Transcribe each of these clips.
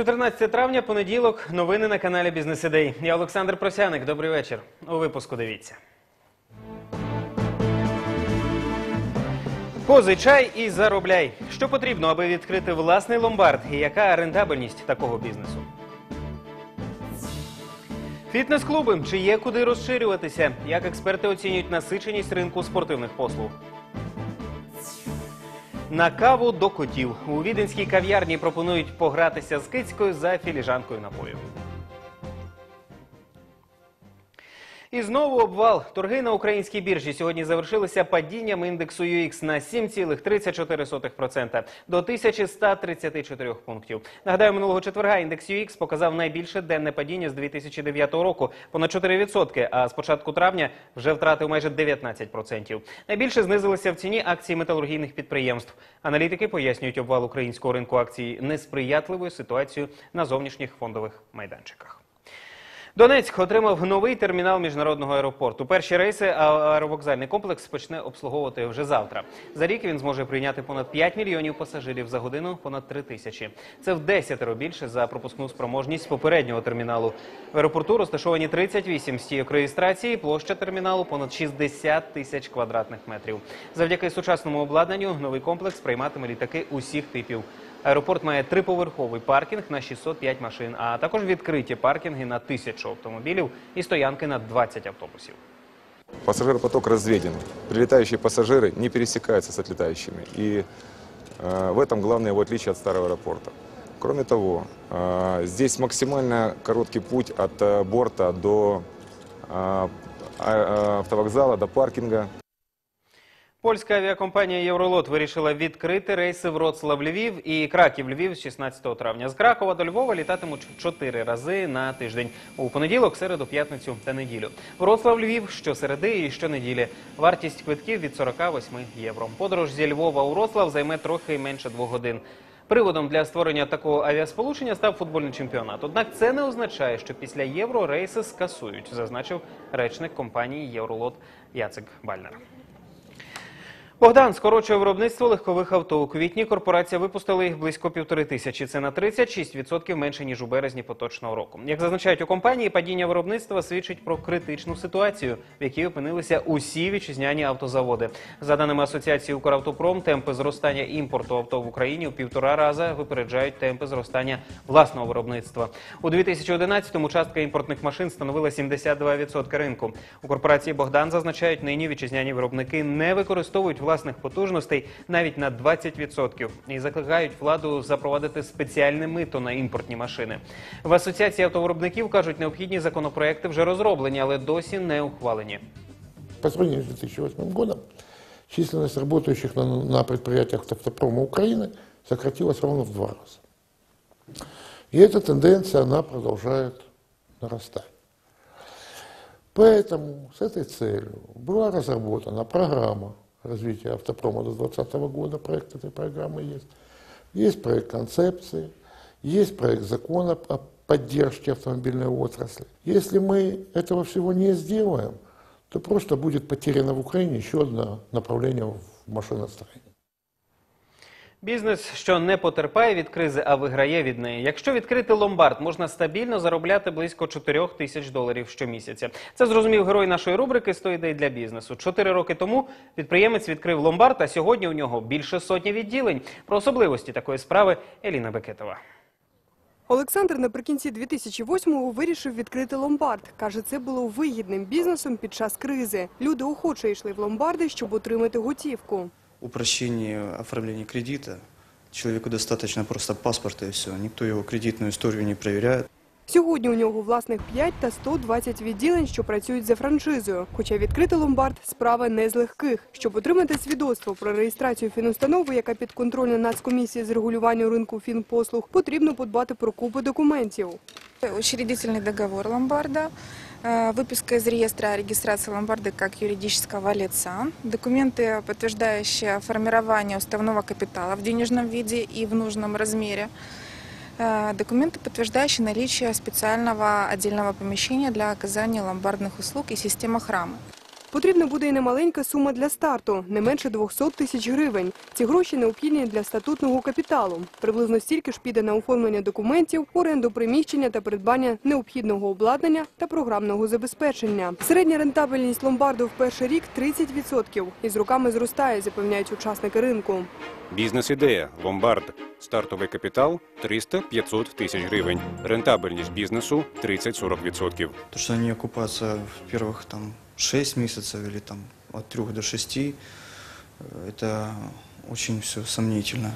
14 травня, понеділок. Новини на каналі Бізнес Ідей. Я Олександр Просяник. Добрий вечір. У випуску дивіться. Позичай і заробляй. Що потрібно, аби відкрити власний ломбард? І яка рентабельність такого бізнесу? Фітнес-клуби. Чи є куди розширюватися? Як експерти оцінюють насиченість ринку спортивних послуг? На каву до котів. У віденській кав'ярні пропонують погратися з кицькою за філіжанкою напою. І знову обвал. Торги на українській біржі сьогодні завершилися падінням індексу UX на 7,34% до 1134 пунктів. Нагадаю, минулого четверга індекс UX показав найбільше денне падіння з 2009 року – понад 4%, а з початку травня вже втратив майже 19%. Найбільше знизилися в ціні акції металургійних підприємств. Аналітики пояснюють обвал українського ринку акцій несприятливою ситуацією на зовнішніх фондових майданчиках. Донецьк отримав новий термінал міжнародного аеропорту. Перші рейси аеровокзальний комплекс почне обслуговувати вже завтра. За рік він зможе прийняти понад 5 мільйонів пасажирів за годину, понад 3 тисячі. Це в десятеро більше за пропускну спроможність попереднього терміналу. В аеропорту розташовані 38 стійок реєстрації. Площа терміналу понад 60 тисяч квадратних метрів. Завдяки сучасному обладнанню новий комплекс прийматиме літаки усіх типів. Аеропорт має триповерховий паркінг на 605 машин, а також відкриті паркінги на тисячу автомобілів і стоянки на 20 автобусів. Пассажиропоток разведен. Прилетающие пассажиры не пересекаются с отлетающими. И э, в этом главное его отличие от старого аэропорта. Кроме того, э, здесь максимально короткий путь от э, борта до э, а- э, автовокзала, до паркинга. Польська авіакомпанія Євролот вирішила відкрити рейси Вроцлав-Львів і Краків-Львів з 16 травня. З Кракова до Львова літатимуть чотири рази на тиждень у понеділок, середу, п'ятницю та неділю. Вроцлав-Львів щосереди і щонеділі. Вартість квитків від 48 євро. Подорож зі Львова у Вроцлав займе трохи менше двох годин. Приводом для створення такого авіасполучення став футбольний чемпіонат. Однак це не означає, що після євро рейси скасують, зазначив речник компанії Євролот Яцек Бальнер. Богдан скорочує виробництво легкових авто. У квітні корпорація випустила їх близько півтори тисячі. Це на 36% менше ніж у березні поточного року. Як зазначають у компанії, падіння виробництва свідчить про критичну ситуацію, в якій опинилися усі вітчизняні автозаводи. За даними асоціації Укравтопром, темпи зростання імпорту авто в Україні у півтора рази випереджають темпи зростання власного виробництва. У 2011-му частка імпортних машин становила 72% ринку. У корпорації Богдан зазначають, нині вітчизняні виробники не використовують власних потужностей навіть на 20% і закликають владу запровадити спеціальне мито на імпортні машини. В асоціації автовиробників кажуть, необхідні законопроекти вже розроблені, але досі не ухвалені. По сравнению с 2008 годом численность работающих на, на предприятиях автопрома Украины сократилась ровно в два раза. И эта тенденция, она продолжает нарастать. Поэтому с этой целью была разработана программа развития автопрома до 2020 года, проект этой программы есть. Есть проект концепции, есть проект закона о поддержке автомобильной отрасли. Если мы этого всего не сделаем, то просто будет потеряно в Украине еще одно направление в машиностроении. Бізнес, що не потерпає від кризи, а виграє від неї. Якщо відкрити ломбард, можна стабільно заробляти близько 4 тисяч доларів щомісяця. Це зрозумів герой нашої рубрики «100 ідей для бізнесу. Чотири роки тому підприємець відкрив ломбард, а сьогодні у нього більше сотні відділень. Про особливості такої справи Еліна Бекетова. Олександр наприкінці 2008-го вирішив відкрити ломбард. Каже, це було вигідним бізнесом під час кризи. Люди охоче йшли в ломбарди, щоб отримати готівку. Упрощение оформления кредита. Человеку достаточно просто паспорта и все. Никто его кредитную историю не проверяет. Сьогодні у нього власних 5 та 120 відділень, що працюють за франшизою. Хоча відкрити ломбард – справа не з легких. Щоб отримати свідоцтво про реєстрацію фінустанови, яка підконтрольна Нацкомісії з регулювання ринку фінпослуг, потрібно подбати про купу документів. Учредительный договор ломбарда, выписка из реестра о регистрации ломбарда как юридического лица, документы, подтверждающие формирование уставного капитала в денежном виде и в нужном размере, э, документы, подтверждающие наличие специального отдельного помещения для оказания ломбардных услуг и систем охраны. Потрібна буде і немаленька сума для старту, не менше 200 тисяч гривень. Ці гроші необхідні для статутного капіталу. Приблизно стільки ж піде на оформлення документів, оренду приміщення та придбання необхідного обладнання та програмного забезпечення. Середня рентабельність ломбарду в перший рік 30% і з роками зростає, запевняють учасники ринку. Бізнес-ідея, ломбард. Стартовий капітал 300-500 тисяч гривень. Рентабельність бізнесу 30-40%. То, что они окупаются в первых там 6 месяцев или там от 3 до 6, э, это очень все сомнительно.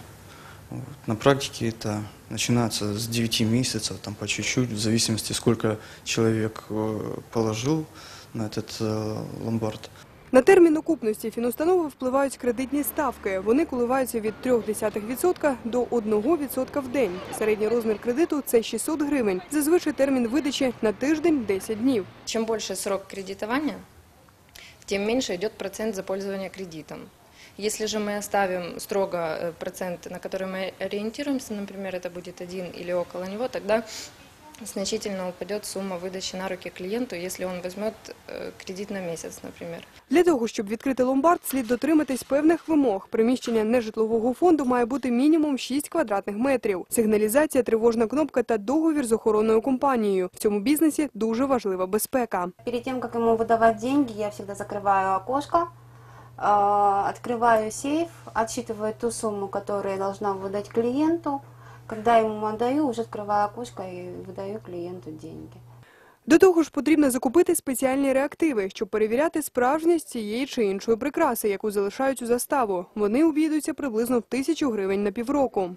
Вот. На практике это начинается с 9 месяцев, там по чуть-чуть, в зависимости, сколько человек э, положил на этот э, ломбард. На термін окупності фінустанови впливають кредитні ставки. Вони коливаються від 0,3% до 1% в день. Середній розмір кредиту – це 600 гривень. Зазвичай термін видачі на тиждень – 10 днів. Чем больше срок кредитования, тем меньше идет процент за пользование кредитом. Если же мы оставим строго э, процент, на который мы ориентируемся, например, это будет один или около него, тогда значительно упадет сумма выдачи на руки клиенту, если он возьмет э, кредит на месяц, например. Для того, щоб відкрити ломбард, слід дотриматись певних вимог. Приміщення нежитлового фонду має бути мінімум 6 квадратних метрів. Сигналізація, тривожна кнопка та договір з охоронною компанією. В цьому бізнесі дуже важлива безпека. Перед тем, как ему выдавать деньги, я всегда закрываю окошко, э, открываю сейф, отсчитываю ту сумму, которую я должна выдать клиенту. Когда я ему отдаю, уже открываю окошко и выдаю клиенту деньги. До того ж, потрібно закупити спеціальні реактиви, щоб перевіряти справжність цієї чи іншої прикраси, яку залишають у заставу. Вони обійдуться приблизно в тисячу гривень на півроку.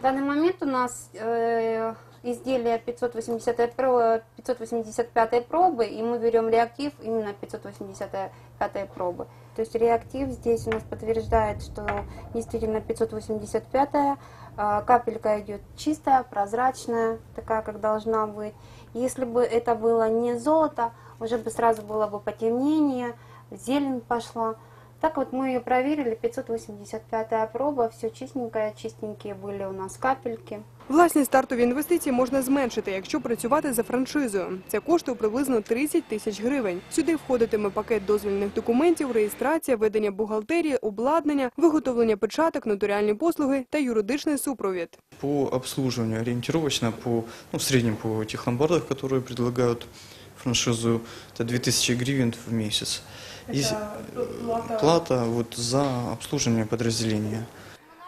В данный момент у нас э, изделие 580 про- 585 пробы, и мы берем реактив именно 585 пробы. То есть реактив здесь у нас подтверждает, что действительно 585 а, капелька идет чистая, прозрачная, такая, как должна быть. Если бы это было не золото, уже бы сразу было бы потемнение, зелень пошла. Так вот мы ее проверили, 585 проба, все чистенькое, чистенькие были у нас капельки. Власні стартові інвестиції можна зменшити, якщо працювати за франшизою. Це коштує приблизно 30 тисяч гривень. Сюди входитиме пакет дозвільних документів, реєстрація, ведення бухгалтерії, обладнання, виготовлення печаток, нотаріальні послуги та юридичний супровід. По обслуживанию ориентировочно, по, ну, в среднем по тех ломбардах, которые предлагают франшизу, это 2000 гривен в месяц. Если- плата вот за обслуживание подразделения.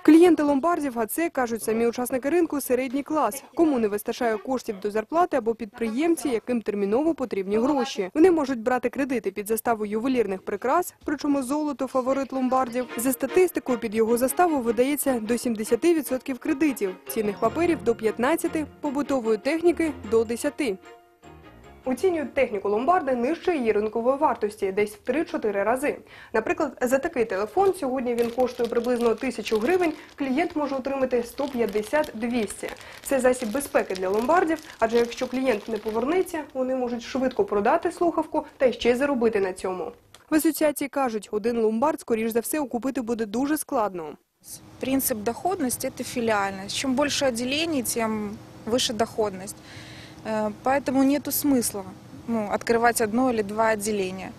Клієнти ломбардів, а це кажуть самі учасники ринку, середній клас. Кому не вистачає коштів до зарплати або підприємці, яким терміново потрібні гроші. Вони можуть брати кредити під заставу ювелірних прикрас, причому золото фаворит ломбардів. За статистикою під його заставу видається до 70% кредитів, цінних паперів до 15%, побутової техніки до 10%. Оцінюють техніку ломбарди нижче її ринкової вартості, десь в 3-4 рази. Наприклад, за такий телефон сьогодні він коштує приблизно 1000 гривень. Клієнт може отримати 150-200. Це засіб безпеки для ломбардів, адже якщо клієнт не повернеться, вони можуть швидко продати слухавку та ще й заробити на цьому. В асоціації кажуть, один ломбард, скоріш за все, окупити буде дуже складно. Принцип доходности – это филиальность. Чем больше отделений, тем выше доходность. Э, Поэтому нет смысла ну, открывать одно или два отделения.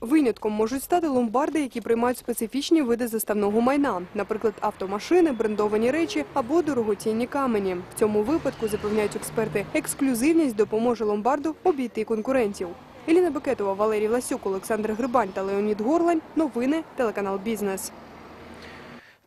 Винятком можуть стати ломбарди, які приймають специфічні види заставного майна, наприклад, автомашини, брендовані речі або дорогоцінні камені. В цьому випадку запевняють експерти, ексклюзивність допоможе ломбарду обійти конкурентів. Еліна Бекетова, Валерій Ласюк, Олександр Грибань та Леонід Горлань. Новини телеканал Бізнес.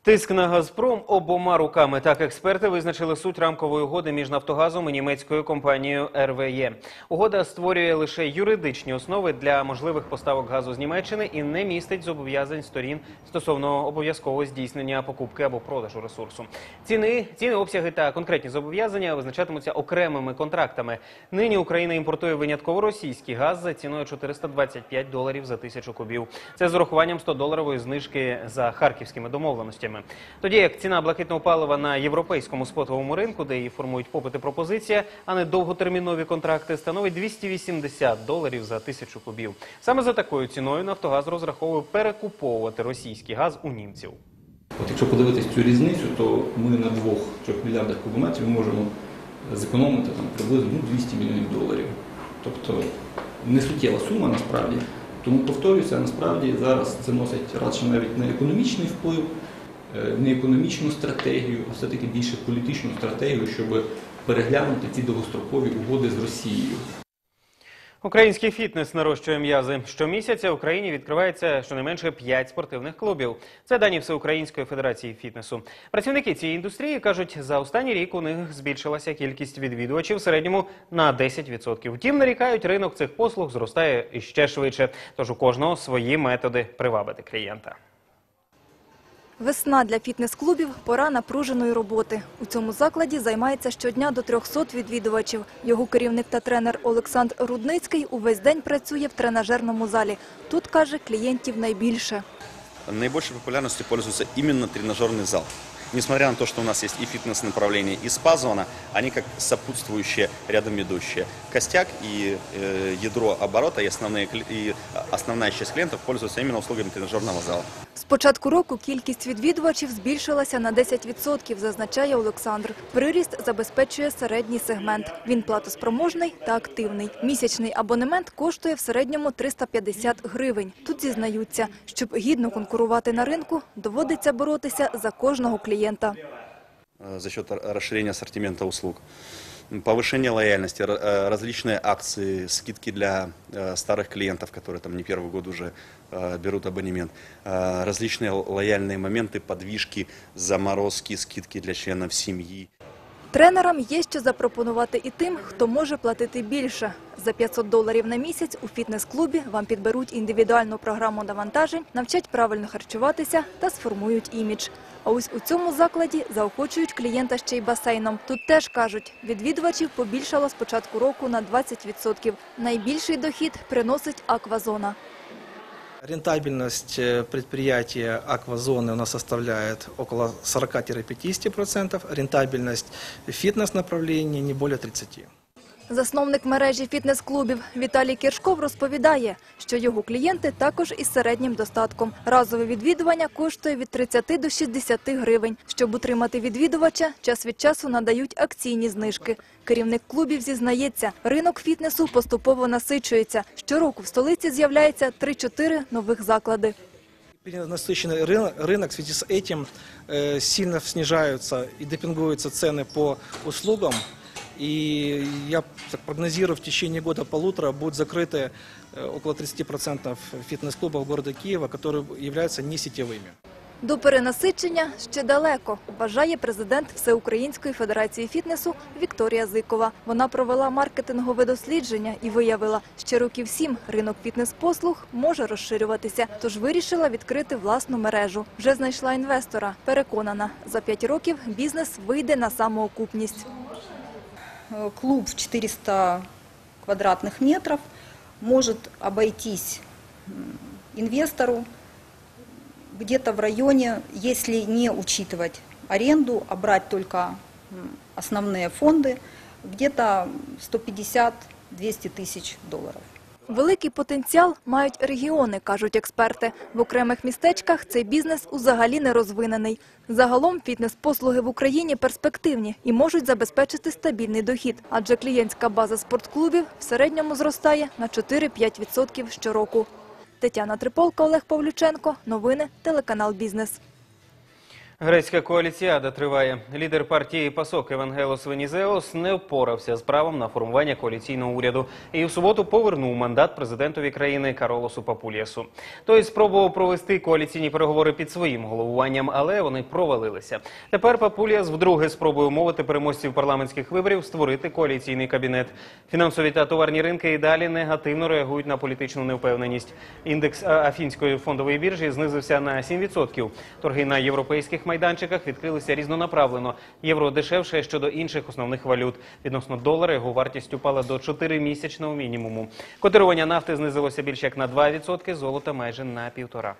Тиск на Газпром обома руками. Так експерти визначили суть рамкової угоди між Нафтогазом і німецькою компанією РВЄ. Угода створює лише юридичні основи для можливих поставок газу з Німеччини і не містить зобов'язань сторін стосовно обов'язкового здійснення покупки або продажу ресурсу. Ціни, ціни, обсяги та конкретні зобов'язання визначатимуться окремими контрактами. Нині Україна імпортує винятково російський газ за ціною 425 доларів за тисячу кубів. Це з урахуванням 100-доларової знижки за харківськими домовленостями. Тоді як ціна блакитного палива на європейському спотовому ринку, де її формують попит і пропозиція, а не довготермінові контракти, становить 280 доларів за тисячу кубів. Саме за такою ціною Нафтогаз розраховує перекуповувати російський газ у німців. От якщо подивитись цю різницю, то ми на 2-3 мільярдах кубометрів можемо зекономити там приблизно ну, 200 мільйонів доларів. Тобто не суттєва сума насправді, Тому повторюся, насправді зараз це носить радше навіть не економічний вплив, не економічну стратегію, а все-таки більше політичну стратегію, щоб переглянути ці довгострокові угоди з Росією. Український фітнес нарощує м'язи. Щомісяця в Україні відкривається щонайменше 5 спортивних клубів. Це дані Всеукраїнської федерації фітнесу. Працівники цієї індустрії кажуть, за останній рік у них збільшилася кількість відвідувачів в середньому на 10%. Втім, нарікають, ринок цих послуг зростає іще швидше. Тож у кожного свої методи привабити клієнта. Весна для фітнес-клубів – пора напруженої роботи. У цьому закладі займається щодня до 300 відвідувачів. Його керівник та тренер Олександр Рудницький увесь день працює в тренажерному залі. Тут, каже, клієнтів найбільше. наибольшей популярностью пользуется именно тренажерный зал. Несмотря на то, что у нас есть и фитнес-направление, и спа-зона, они как сопутствующие, рядом идущие. Костяк и э, ядро оборота и, основные, кли- и основная часть клиентов пользуются именно услугами тренажерного зала. З початку року кількість відвідувачів збільшилася на 10%, зазначає Олександр. Приріст забезпечує середній сегмент. Він платоспроможний та активний. Місячний абонемент коштує в середньому 350 гривень. Тут зізнаються, щоб гідно конкурувати на ринку, доводиться боротися за кожного клієнта. за счет р- расширения ассортимента услуг. Повышение лояльности, э, различные акции, скидки для э, старых клиентов, которые там не первый год уже э, берут абонемент, различные лояльные моменты, подвижки, заморозки, скидки для членов семьи. Тренерам є що запропонувати і тим, хто може платити більше. За 500 доларів на місяць у фітнес-клубі вам підберуть індивідуальну програму навантажень, навчать правильно харчуватися та сформують імідж. А ось у цьому закладі заохочують клієнта ще й басейном. Тут теж кажуть, відвідувачів побільшало з початку року на 20%. Найбільший дохід приносить аквазона. Рентабельность э, предприятия аквазоны у нас составляет около 40-50%, рентабельность фитнес-направления не более 30%. Засновник мережі фітнес-клубів Віталій Кіршков розповідає, що його клієнти також із середнім достатком. Разове відвідування коштує від 30 до 60 гривень. Щоб утримати відвідувача, час від часу надають акційні знижки. Керівник клубів зізнається, ринок фітнесу поступово насичується. Щороку в столиці з'являється 3-4 нових заклади. Перенасыщенный рынок, рынок в связи с этим э, сильно снижаются и депингуются цены по услугам. И я так прогнозирую, в течение года-полутора будут закрыты э, около 30% фитнес-клубов города Киева, которые являются не сетевыми. До перенасичення ще далеко, вважає президент Всеукраїнської федерації фітнесу Вікторія Зикова. Вона провела маркетингове дослідження і виявила, що років сім ринок фітнес-послуг може розширюватися, тож вирішила відкрити власну мережу. Вже знайшла інвестора. Переконана, за п'ять років бізнес вийде на самоокупність. Клуб в 400 квадратных метров может обойтись инвестору где-то в районе, если не учитывать аренду, а брать только основные фонды, где-то 150-200 тысяч долларов. Великий потенціал мають регіони, кажуть експерти. В окремих містечках цей бізнес узагалі не розвинений. Загалом фітнес-послуги в Україні перспективні і можуть забезпечити стабільний дохід, адже клієнтська база спортклубів в середньому зростає на 4-5% щороку. Тетяна Триполка, Олег Павлюченко. Новини телеканал Бізнес. Грецька коаліціада триває. Лідер партії ПАСОК Евангелос Венізеос не впорався з правом на формування коаліційного уряду і в суботу повернув мандат президентові країни Каролосу Папулєсу. Той спробував провести коаліційні переговори під своїм головуванням, але вони провалилися. Тепер Папулєс вдруге спробує умовити переможців парламентських виборів створити коаліційний кабінет. Фінансові та товарні ринки і далі негативно реагують на політичну невпевненість. Індекс Афінської фондової біржі знизився на 7%. Торги на європейських майданчиках відкрилися різнонаправлено. Євро дешевше щодо інших основних валют. Відносно долара його вартість упала до 4-місячного мінімуму. Котирування нафти знизилося більше як на 2%, золота майже на півтора.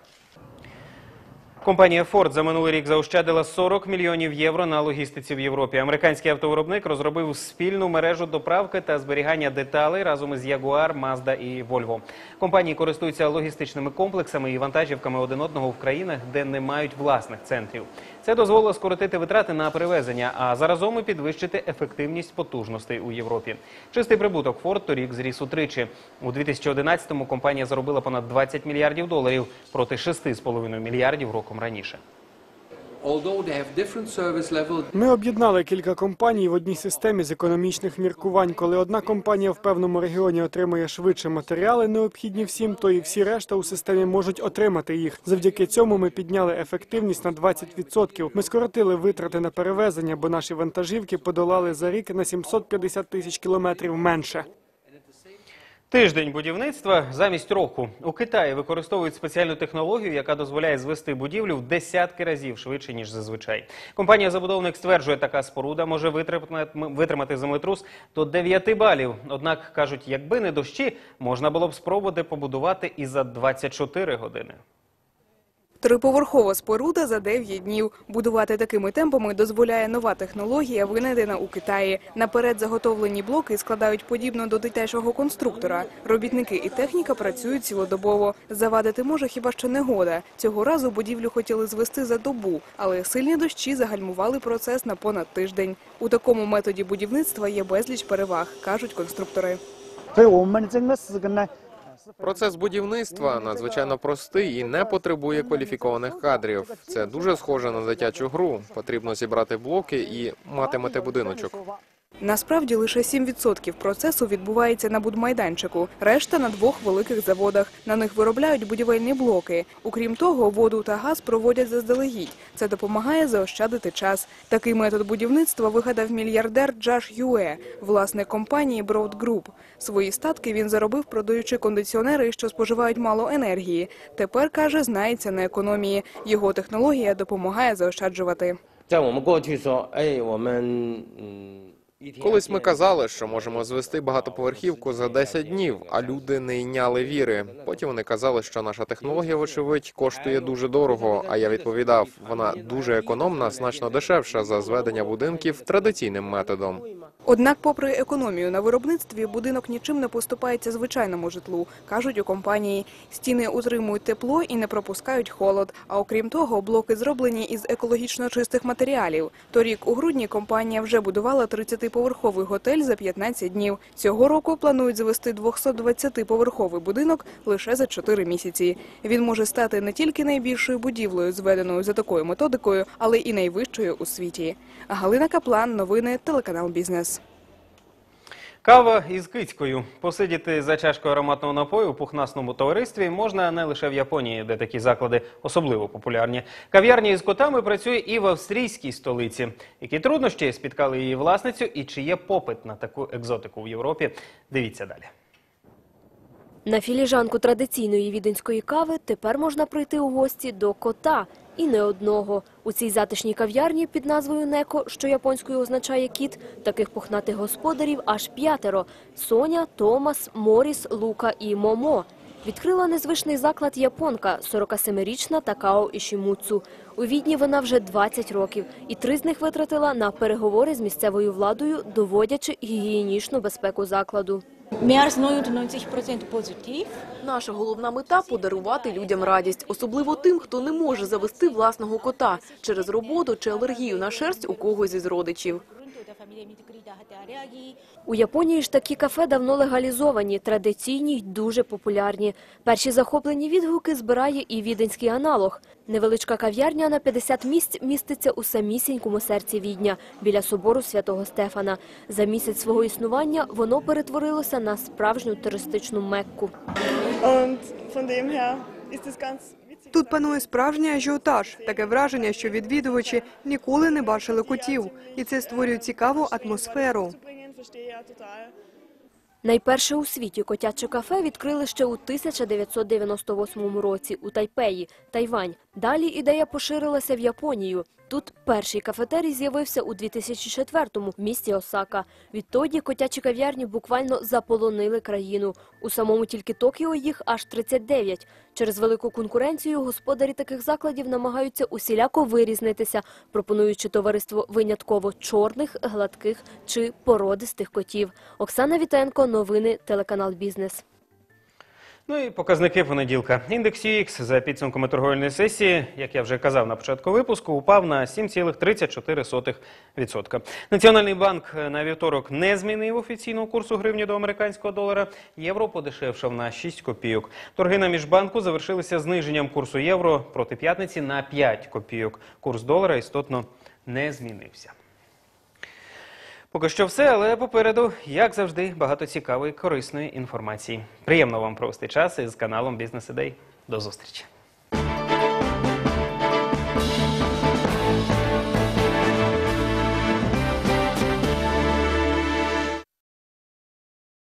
Компанія Ford за минулий рік заощадила 40 мільйонів євро на логістиці в Європі. Американський автовиробник розробив спільну мережу доправки та зберігання деталей разом із Jaguar, Mazda і Volvo. Компанії користуються логістичними комплексами і вантажівками один одного в країнах, де не мають власних центрів. Це дозволило скоротити витрати на перевезення, а заразом і підвищити ефективність потужностей у Європі. Чистий прибуток Форд торік зріс утричі. У 2011-му компанія заробила понад 20 мільярдів доларів проти 6,5 мільярдів роком раніше. Ми об'єднали кілька компаній в одній системі з економічних міркувань. Коли одна компанія в певному регіоні отримує швидше матеріали, необхідні всім, то і всі решта у системі можуть отримати їх. Завдяки цьому ми підняли ефективність на 20%. Ми скоротили витрати на перевезення, бо наші вантажівки подолали за рік на 750 тисяч кілометрів менше. Тиждень будівництва замість року. У Китаї використовують спеціальну технологію, яка дозволяє звести будівлю в десятки разів швидше, ніж зазвичай. Компанія-забудовник стверджує, така споруда може витримати землетрус до 9 балів. Однак, кажуть, якби не дощі, можна було б спробувати побудувати і за 24 години. Триповерхова споруда за 9 днів. Будувати такими темпами дозволяє нова технологія, винайдена у Китаї. Наперед заготовлені блоки складають подібно до дитячого конструктора. Робітники і техніка працюють цілодобово. Завадити може хіба що негода. Цього разу будівлю хотіли звести за добу, але сильні дощі загальмували процес на понад тиждень. У такому методі будівництва є безліч переваг, кажуть конструктори. Процес будівництва надзвичайно простий і не потребує кваліфікованих кадрів. Це дуже схоже на дитячу гру. Потрібно зібрати блоки і матимете будиночок. Насправді лише 7% процесу відбувається на будмайданчику, решта на двох великих заводах. На них виробляють будівельні блоки. Окрім того, воду та газ проводять заздалегідь. Це допомагає заощадити час. Такий метод будівництва вигадав мільярдер Джаш Юе, власник компанії Broad Group. Свої статки він заробив, продаючи кондиціонери, що споживають мало енергії. Тепер каже, знається на економії. Його технологія допомагає заощаджувати. 在我们过去说，哎，我们嗯。 Колись ми казали, що можемо звести багатоповерхівку за 10 днів, а люди не йняли віри. Потім вони казали, що наша технологія, вочевидь, коштує дуже дорого. А я відповідав, вона дуже економна, значно дешевша за зведення будинків традиційним методом. Однак, попри економію на виробництві, будинок нічим не поступається звичайному житлу, кажуть у компанії. Стіни утримують тепло і не пропускають холод. А окрім того, блоки зроблені із екологічно чистих матеріалів. Торік у грудні компанія вже будувала 30-поверховий готель за 15 днів. Цього року планують завести 220-поверховий будинок лише за 4 місяці. Він може стати не тільки найбільшою будівлею, зведеною за такою методикою, але і найвищою у світі. Галина Каплан, новини, телеканал Бізнес. Кава із кицькою. Посидіти за чашкою ароматного напою у пухнасному товаристві можна не лише в Японії, де такі заклади особливо популярні. Кав'ярня із котами працює і в австрійській столиці. Які труднощі спіткали її власницю і чи є попит на таку екзотику в Європі? Дивіться далі. На філіжанку традиційної віденської кави тепер можна прийти у гості до кота. І не одного. У цій затишній кав'ярні під назвою Неко, що японською означає кіт, таких пухнатих господарів аж п'ятеро – Соня, Томас, Моріс, Лука і Момо. Відкрила незвичний заклад японка, 47-річна Такао Ішімуцу. У Відні вона вже 20 років, і три з них витратила на переговори з місцевою владою, доводячи гігієнічну безпеку закладу. Mehr als 99% позитив. Наша головна мета – подарувати людям радість, особливо тим, хто не може завести власного кота через роботу чи алергію на шерсть у когось із родичів. У Японії ж такі кафе давно легалізовані, традиційні й дуже популярні. Перші захоплені відгуки збирає і віденський аналог. Невеличка кав'ярня на 50 місць міститься у самісінькому серці Відня, біля собору святого Стефана. За місяць свого існування воно перетворилося на справжню туристичну мекку. Тут панує справжній ажіотаж. Таке враження, що відвідувачі ніколи не бачили котів. І це створює цікаву атмосферу. Найперше у світі котяче кафе відкрили ще у 1998 році у Тайпеї, Тайвань. Далі ідея поширилася в Японію. Тут перший кафетерій з'явився у 2004-му в місті Осака. Відтоді котячі кав'ярні буквально заполонили країну. У самому тільки Токіо їх аж 39. Через велику конкуренцію господарі таких закладів намагаються усіляко вирізнитися, пропонуючи товариство винятково чорних, гладких чи породистих котів. Оксана Вітенко, новини, телеканал Бізнес. Ну і показники понеділка. Індекс UX за підсумками торговельної сесії, як я вже казав на початку випуску, упав на 7,34%. Національний банк на вівторок не змінив офіційного курсу гривні до американського долара. Євро подешевшав на 6 копійок. Торги на міжбанку завершилися зниженням курсу євро проти п'ятниці на 5 копійок. Курс долара істотно не змінився. Поки що все, але попереду, як завжди, багато цікавої корисної інформації. Приємно вам провести час із каналом Бізнес Ідей. До зустрічі.